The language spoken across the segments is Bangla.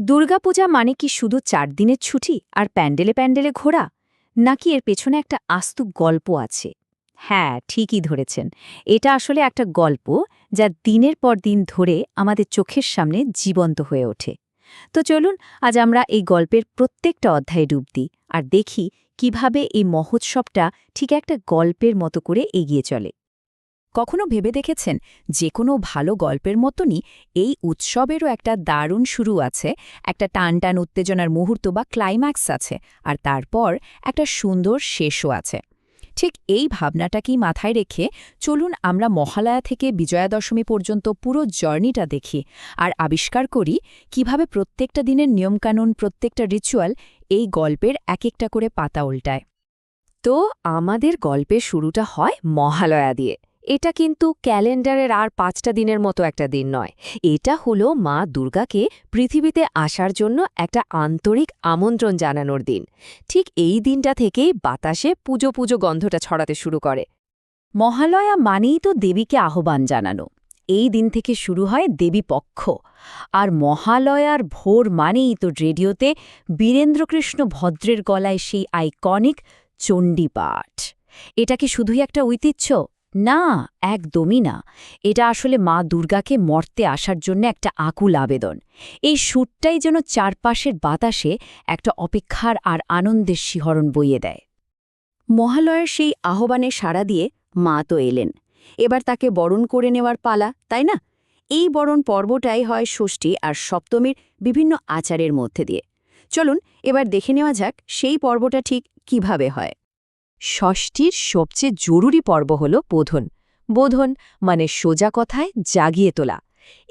দুর্গাপূজা মানে কি শুধু চার দিনের ছুটি আর প্যান্ডেলে প্যান্ডেলে ঘোরা? নাকি এর পেছনে একটা আস্তু গল্প আছে? হ্যাঁ ঠিকই ধরেছেন। এটা আসলে একটা গল্প যা দিনের পর দিন ধরে আমাদের চোখের সামনে জীবন্ত হয়ে ওঠে। তো চলুন, আজ আমরা এই গল্পের প্রত্যেকটা অধ্যায়ে ডুব দিই আর দেখি কীভাবে এই মহোৎসবটা ঠিক একটা গল্পের মতো করে এগিয়ে চলে। কখনো ভেবে দেখেছেন? যে কোনো ভালো গল্পের মতনই এই উৎসবেরও একটা দারুণ শুরু আছে, একটা টানটান উত্তেজনার মুহূর্ত বা ক্লাইম্যাক্স আছে, আর তারপর একটা সুন্দর শেষও আছে। ঠিক এই ভাবনাটাকেই মাথায় রেখে চলুন আমরা মহালয়া থেকে বিজয়া দশমী পর্যন্ত পুরো জার্নিটা দেখি, আর আবিষ্কার করি কীভাবে প্রত্যেকটা দিনের নিয়মকানুন, প্রত্যেকটা রিচুয়াল এই গল্পের এক একটা করে পাতা উল্টায়। তো আমাদের গল্পের শুরুটা হয় মহালয়া দিয়ে। এটা কিন্তু ক্যালেন্ডারের আর পাঁচটা দিনের মতো একটা দিন নয়। এটা হলো মা দুর্গাকে পৃথিবীতে আসার জন্য একটা আন্তরিক আমন্ত্রণ জানানোর দিন। ঠিক এই দিনটা থেকেই বাতাসে পুজো পুজো গন্ধটা ছড়াতে শুরু করে। মহালয়া মানেই তো দেবীকে আহ্বান জানানো। এই দিন থেকে শুরু হয় দেবী পক্ষ। আর মহালয়ার ভোর মানেই তো রেডিওতে বীরেন্দ্রকৃষ্ণ ভদ্রের গলায় সেই আইকনিক চণ্ডীপাঠ। এটা কি শুধুই একটা ঐতিহ্য? না, একদমই না। এটা আসলে মা দুর্গাকে মর্তে আসার জন্য একটা আকুল আবেদন। এই সুরটাই যেন চারপাশের বাতাসে একটা অপেক্ষার আর আনন্দের শিহরণ বইয়ে দেয়। মহালয়ের সেই আহ্বানে সাড়া দিয়ে মা তো এলেন। এবার তাকে বরণ করে নেওয়ার পালা, তাই না? এই বরণ পর্বটাই হয় ষষ্ঠী আর সপ্তমীর বিভিন্ন আচারের মধ্যে দিয়ে। চলুন, এবার দেখে নেওয়া যাক সেই পর্বটা ঠিক কীভাবে হয়। ষষ্ঠীর সবচেয়ে জরুরি পর্ব হল বোধন। বোধন মানে সোজা কথায় জাগিয়ে তোলা।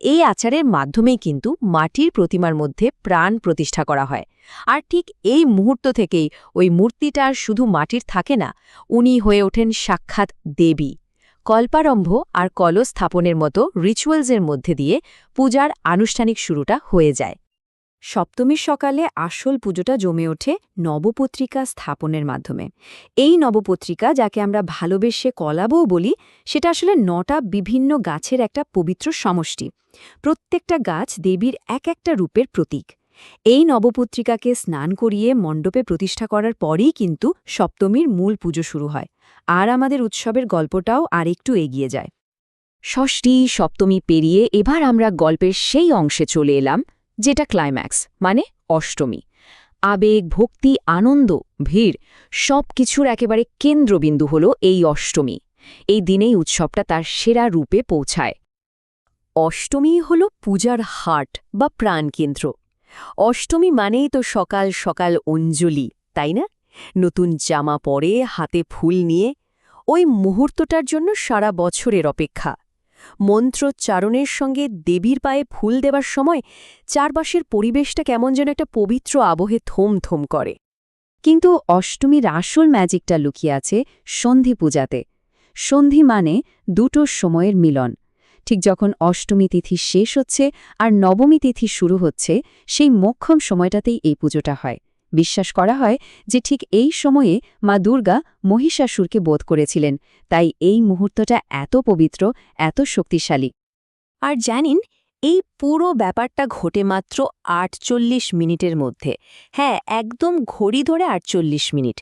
এই আচারের মাধ্যমেই কিন্তু মাটির প্রতিমার মধ্যে প্রাণ প্রতিষ্ঠা করা হয়। আর ঠিক এই মুহূর্ত থেকেই ওই মূর্তিটা শুধু মাটির থাকে না, উনি হয়ে ওঠেন সাক্ষাৎ দেবী। কল্পারম্ভ আর কলস স্থাপনের মতো রিচুয়ালসের মধ্যে দিয়ে পূজার আনুষ্ঠানিক শুরুটা হয়ে যায়। সপ্তমীর সকালে আসল পুজোটা জমে ওঠে নবপত্রিকা স্থাপনের মাধ্যমে। এই নবপত্রিকা, যাকে আমরা ভালোবেসে কলাবও বলি, সেটা আসলে নটা বিভিন্ন গাছের একটা পবিত্র সমষ্টি। প্রত্যেকটা গাছ দেবীর এক একটা রূপের প্রতীক। এই নবপত্রিকাকে স্নান করিয়ে মণ্ডপে প্রতিষ্ঠা করার পরেই কিন্তু সপ্তমীর মূল পুজো শুরু হয়। আর আমাদের উৎসবের গল্পটাও আরেকটু এগিয়ে যায়। ষষ্ঠী, সপ্তমী পেরিয়ে এবার আমরা গল্পের সেই অংশে চলে এলাম। যেটা ক্লাইম্যাক্স মানে অষ্টমী। আবেগ, ভক্তি, আনন্দ, ভিড় সব কিছুর একেবারে কেন্দ্রবিন্দু হল এই অষ্টমী। এই দিনেই উৎসবটা তার সেরা রূপে পৌঁছায়। অষ্টমী হল পূজার হাট বা প্রাণকেন্দ্র। অষ্টমী মানেই তো সকাল সকাল অঞ্জলি, তাই না? নতুন জামা পরে, হাতে ফুল নিয়ে, ওই মুহূর্তটার জন্য সারা বছরের অপেক্ষা। মন্ত্রোচ্চারণের সঙ্গে দেবীর পায়ে ফুল দেবার সময় চারপাশের পরিবেশটা কেমন যেন একটা পবিত্র আবহে থম থম করে। কিন্তু অষ্টমীর আসল ম্যাজিকটা লুকিয়ে আছে সন্ধি পূজাতে। সন্ধি মানে দুটো সময়ের মিলন। ঠিক যখন অষ্টমী তিথি শেষ হচ্ছে আর নবমী তিথি শুরু হচ্ছে, সেই মক্ষম সময়টাতেই এই পুজোটা হয়। বিশ্বাস করা হয় যে ঠিক এই সময়ে মা দুর্গা মহিষাসুরকে বোধ করেছিলেন। তাই এই মুহূর্তটা এত পবিত্র, এত শক্তিশালী। আর জানিন, এই পুরো ব্যাপারটা ঘটে মাত্র আটচল্লিশ মিনিটের মধ্যে। হ্যাঁ একদম ঘড়ি ধরে আটচল্লিশ মিনিট।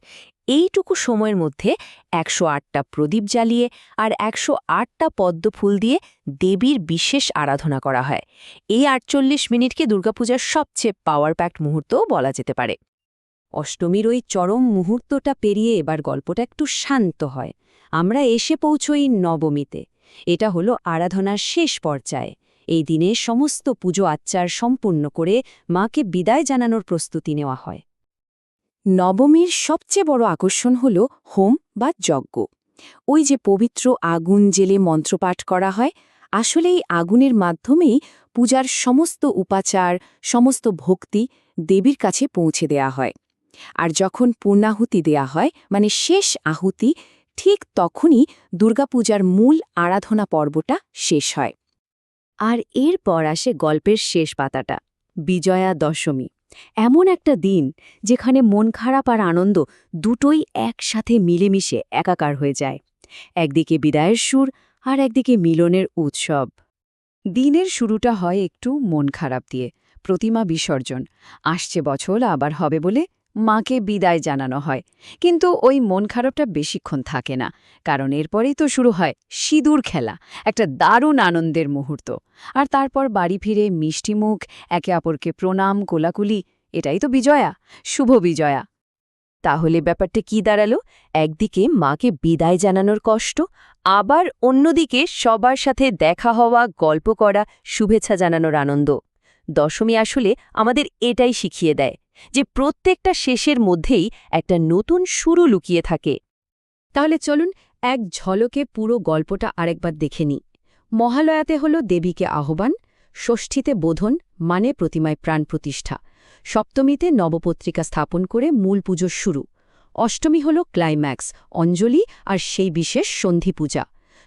এইটুকু সময়ের মধ্যে একশো আটটা প্রদীপ জ্বালিয়ে আর একশো আটটা পদ্মফুল দিয়ে দেবীর বিশেষ আরাধনা করা হয়। এই আটচল্লিশ মিনিটকে দুর্গাপূজার সবচেয়ে পাওয়ার প্যাক্ট মুহূর্তও বলা যেতে পারে। অষ্টমীর ওই চরম মুহূর্তটা পেরিয়ে এবার গল্পটা একটু শান্ত হয়। আমরা এসে পৌঁছই নবমীতে। এটা হলো আরাধনার শেষ পর্যায়ে। এই দিনে সমস্ত পুজো আচ্চার সম্পূর্ণ করে মাকে বিদায় জানানোর প্রস্তুতি নেওয়া হয়। নবমীর সবচেয়ে বড় আকর্ষণ হল হোম বা যজ্ঞ। ওই যে পবিত্র আগুন জেলে মন্ত্রপাঠ করা হয় আসলে এই আগুনের মাধ্যমেই পূজার সমস্ত উপাচার, সমস্ত ভক্তি দেবীর কাছে পৌঁছে দেয়া হয়। আর যখন পূর্ণাহুতি দেয়া হয় মানে শেষ আহুতি, ঠিক তখনই দুর্গাপূজার মূল আরাধনা পর্বটা শেষ হয়। আর এরপর আসে গল্পের শেষ পাতাটা, বিজয়া দশমী। এমন একটা দিন যেখানে মন খারাপ আর আনন্দ দুটোই একসাথে মিলেমিশে একাকার হয়ে যায়। একদিকে বিদায়ের সুর আর একদিকে মিলনের উৎসব। দিনের শুরুটা হয় একটু মন খারাপ দিয়ে, প্রতিমা বিসর্জন। আসছে বছর, আবার হবে বলে মাকে বিদায় জানানো হয়। কিন্তু ওই মন খারাপটা বেশিক্ষণ থাকে না, কারণ এরপরেই তো শুরু হয় সিঁদুর খেলা, একটা দারুণ আনন্দের মুহূর্ত। আর তারপর বাড়ি ফিরে মিষ্টিমুখ একে অপরকে প্রণাম, কোলাকুলি, এটাই তো বিজয়া, শুভ বিজয়া। তাহলে ব্যাপারটা কি দাঁড়াল? একদিকে মাকে বিদায় জানানোর কষ্ট, আবার অন্যদিকে সবার সাথে দেখা হওয়া, গল্প করা, শুভেচ্ছা জানানোর আনন্দ। দশমী আসলে আমাদের এটাই শিখিয়ে দেয়। যে প্রত্যেকটা শেষের মধ্যেই একটা নতুন শুরু লুকিয়ে থাকে। তাহলে চলুন এক ঝলকে পুরো গল্পটা আরেকবার দেখে নিই। মহালয়াতে হল দেবীকে আহ্বান, ষষ্ঠীতে বোধন মানে প্রতিমায় প্রাণ প্রতিষ্ঠা। সপ্তমীতে নবপত্রিকা স্থাপন করে মূল পুজোর শুরু। অষ্টমী হল ক্লাইম্যাক্স, অঞ্জলি আর সেই বিশেষ সন্ধি পূজা।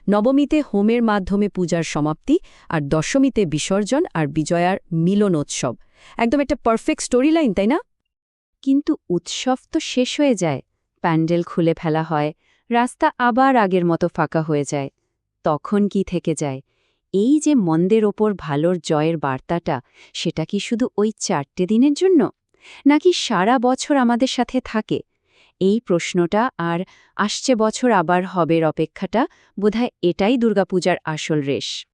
নবমীতে হোমের মাধ্যমে পূজার সমাপ্তি আর দশমীতে বিসর্জন আর বিজয়ার মিলনোৎসব। একদম একটা পারফেক্ট স্টোরি লাইন তাই না? কিন্তু উৎসব তো শেষ হয়ে যায়। প্যান্ডেল খুলে ফেলা হয়। রাস্তা আবার আগের মতো ফাঁকা হয়ে যায়। তখন কি থেকে যায়? এই যে মন্দের ওপর ভালোর জয়ের বার্তাটা, সেটা কি শুধু ওই চারটে দিনের জন্য? নাকি সারা বছর আমাদের সাথে থাকে? এই প্রশ্নটা আর আসছে বছর আবার হবের অপেক্ষাটা, বোধহয় এটাই দুর্গাপূজার আসল রেশ।